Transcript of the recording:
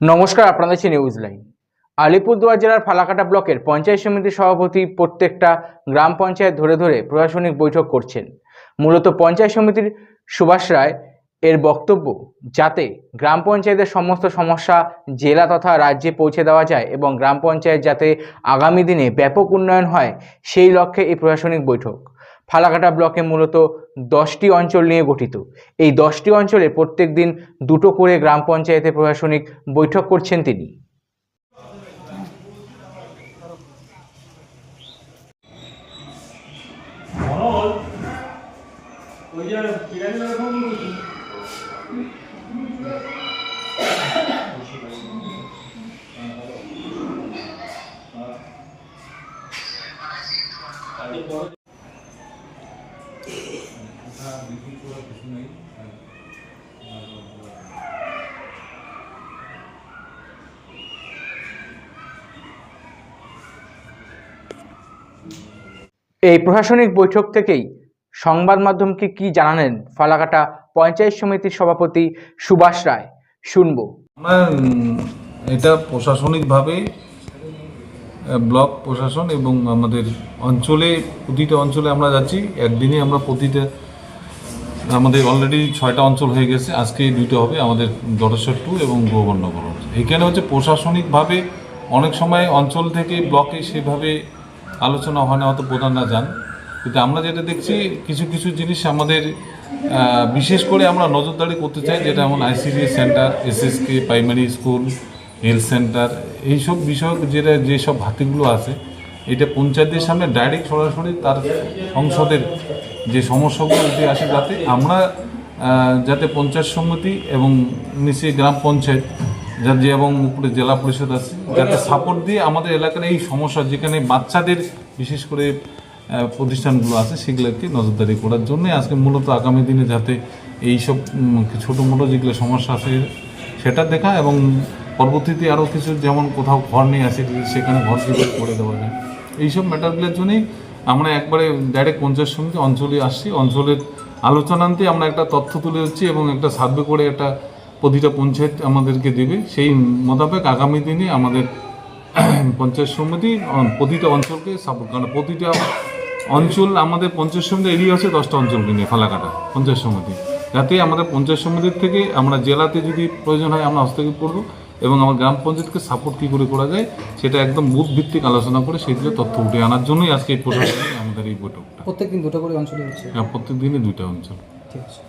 নমস্কার, আপনাদের হচ্ছে নিউজ লাইন আলিপুরদুয়ার জেলার ফালাকাটা ব্লকের পঞ্চায়েত সমিতির সভাপতি প্রত্যেকটা গ্রাম পঞ্চায়েত ধরে ধরে প্রশাসনিক বৈঠক করছেন। মূলত পঞ্চায়েত সমিতির সুভাষ রায় এর বক্তব্য, যাতে গ্রাম পঞ্চায়েতের সমস্ত সমস্যা জেলা তথা রাজ্যে পৌঁছে দেওয়া যায় এবং গ্রাম পঞ্চায়েত যাতে আগামী দিনে ব্যাপক উন্নয়ন হয়, সেই লক্ষ্যে এই প্রশাসনিক বৈঠক। ফালাকাটা ব্লকে মূলত দশটি অঞ্চল নিয়ে গঠিত। এই দশটি অঞ্চলে প্রত্যেক দিন দুটো করে গ্রাম পঞ্চায়েতে প্রশাসনিক বৈঠক করছেন তিনি। এই প্রশাসনিক বৈঠক থেকেই সংবাদ মাধ্যমকে কি জানালেন ফালাকাটা পঞ্চায়েত সমিতির সভাপতি সুভাষ রায়? শুনব। আমরা এটা প্রশাসনিকভাবে ব্লক প্রশাসন এবং আমাদের অঞ্চলে প্রতিটা অঞ্চলে আমরা যাচ্ছি। একদিনে আমরা প্রতিটা আমাদের অলরেডি ছয়টা অঞ্চল হয়ে গেছে, আজকে দুইটা হবে, আমাদের জটেশ্বর টু এবং গৌবর্ণগর এখানে হচ্ছে প্রশাসনিকভাবে অনেক সময় অঞ্চল থেকে ব্লকে সেভাবে আলোচনা হয় না, হয়তো প্রধানরা যান। কিন্তু আমরা যেটা দেখছি, কিছু কিছু জিনিস আমাদের বিশেষ করে আমরা নজরদারি করতে চাই, যেটা যেমন ICDS centre SSK primary school health centre এইসব বিষয়ক যেটা, যেসব ঘাটিগুলো আছে, এটা পঞ্চায়েতের সামনে ডাইরেক্ট সরাসরি তার সংসদের যে সমস্যাগুলো যদি আসে তাতে আমরা যাতে পঞ্চায়েত সমিতি এবং নিচে গ্রাম পঞ্চায়েত, যার যে এবং উপরে জেলা পরিষদ আছে, যাতে সাপোর্ট দিয়ে আমাদের এলাকার এই সমস্যা যেখানে বাচ্চাদের বিশেষ করে প্রতিষ্ঠানগুলো আছে, সেগুলোকে নজরদারি করার জন্য আজকে মূলত আগামী দিনে যাতে এইসব ছোটো মোটো যেগুলো সমস্যা আছে, সেটা দেখা এবং পরবর্তীতে আরও কিছু যেমন কোথাও ঘর নিয়ে আসে, সেখানে ঘর করে দেওয়া যায়। এইসব ম্যাটারগুলোর জন্যই আমরা একবারে ডাইরেক্ট পঞ্চায়েত সমিতি অঞ্চলে আসছি। অঞ্চলের আলোচনান্তে আমরা একটা তথ্য তুলে দিচ্ছি এবং একটা সার্ভে করে একটা প্রতিটা পঞ্চায়েত আমাদেরকে দেবে। সেই মোতাবেক আগামী দিনে আমাদের পঞ্চায়েত সমিতি প্রতিটা অঞ্চলকে সাপোর্ট, কারণ প্রতিটা অঞ্চল আমাদের পঞ্চায়েত সমিতি এরিয়া আছে দশটা অঞ্চলকে নিয়ে, ফালাকাটা পঞ্চায়েত সমিতি। যাতে আমাদের পঞ্চায়েত সমিতির থেকে আমরা জেলাতে যদি প্রয়োজন হয় আমরা হস্তক্ষেপ করব। এবং আমার গ্রাম পঞ্চায়েতকে সাপোর্ট কী করে করা যায় সেটা একদম মুখ ভিত্তিক আলোচনা করে সেগুলো তথ্য উঠে আনার জন্যই আজকে এই প্রশাসনে আমাদের এই বৈঠকটা। প্রত্যেকদিন দুটো করে অঞ্চলে হচ্ছে? হ্যাঁ প্রত্যেক দিনই দুইটা অঞ্চল। ঠিক আছে।